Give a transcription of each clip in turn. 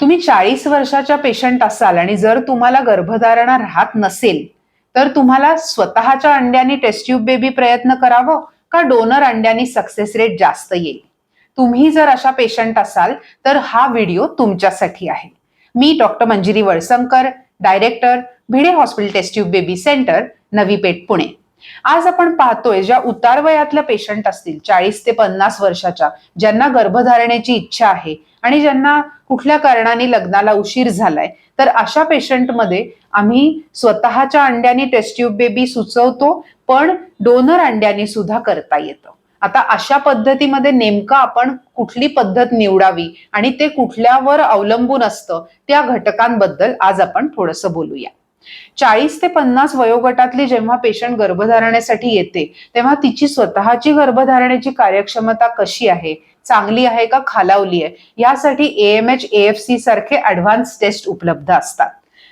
तुम्ही चाळीस वर्षाच्या पेशंट असाल आणि जर तुम्हाला गर्भधारणा राहत नसेल तर तुम्हाला स्वतःच्या अंड्याने टेस्ट्यूब बेबी प्रयत्न करावं का डोनर अंड्याने सक्सेस रेट जास्त येईल? तुम्ही जर अशा पेशंट असाल तर हा व्हिडिओ तुमच्यासाठी आहे. मी doctor Manjiri Walsankar director Bhide hospital test tube baby centre Navi Peth Pune. आज आपण पाहतोय ज्या उतार वयातल्या पेशंट असतील चाळीस ते पन्नास वर्षाच्या ज्यांना गर्भधारणेची इच्छा आहे आणि ज्यांना कुठल्या कारणाने लग्नाला उशीर झालाय तर अशा पेशंटमध्ये आम्ही स्वतःच्या अंड्याने टेस्ट्यूब बेबी सुचवतो पण डोनर अंड्याने सुद्धा करता येतं. आता अशा पद्धतीमध्ये नेमकं आपण कुठली पद्धत निवडावी आणि ते कुठल्यावर अवलंबून असतं त्या घटकांबद्दल आज आपण थोडंसं बोलूया. चाळीस ते पन्नास वयोगटातली जेव्हा पेशंट गर्भधारणेसाठी येते तेव्हा तिची स्वतःची गर्भधारणेची कार्यक्षमता कशी आहे? चांगली आहे का खालावली आहे? यासाठी एएमएच एएफसी सारखे ऍडव्हान्स टेस्ट उपलब्ध असतात.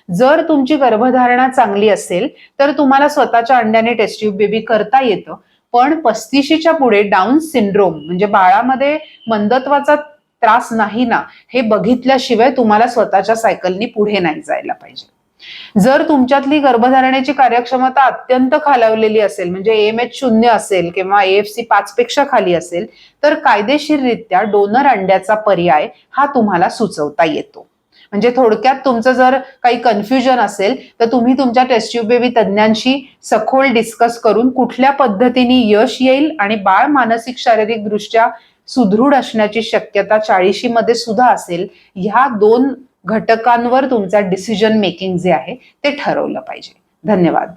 जर तुमची गर्भधारणा चांगली असेल तर तुम्हाला स्वतःच्या अंड्याने टेस्ट ट्यूब बेबी करता येतं. पण पस्तीशीच्या पुढे डाऊन सिंड्रोम म्हणजे बाळामध्ये मंदत्वाचा त्रास नाही ना हे बघितल्याशिवाय तुम्हाला स्वतःच्या सायकलनी पुढे नाही जायला पाहिजे. जर तुमच्यातली गर्भधारणेची कार्यक्षमता अत्यंत खालावलेली असेल म्हणजे एम एच शून्य असेल किंवा एफ सी पाच पेक्षा खाली असेल तर कायदेशीररित्या डोनर अंड्याचा पर्याय हा तुम्हाला सुचवता येतो. म्हणजे थोडक्यात तुमचं जर काही कन्फ्युजन असेल तर तुम्ही तुमच्या टेस्ट बेबी तज्ज्ञांशी सखोल डिस्कस करून कुठल्या पद्धतीने यश येईल आणि बाळ मानसिक शारीरिक दृष्ट्या सुदृढ असण्याची शक्यता चाळीशी मध्ये सुद्धा असेल ह्या दोन घटकांवर तुमचा डिसिजन मेकिंग जे आहे ते ठरवलं पाहिजे. धन्यवाद.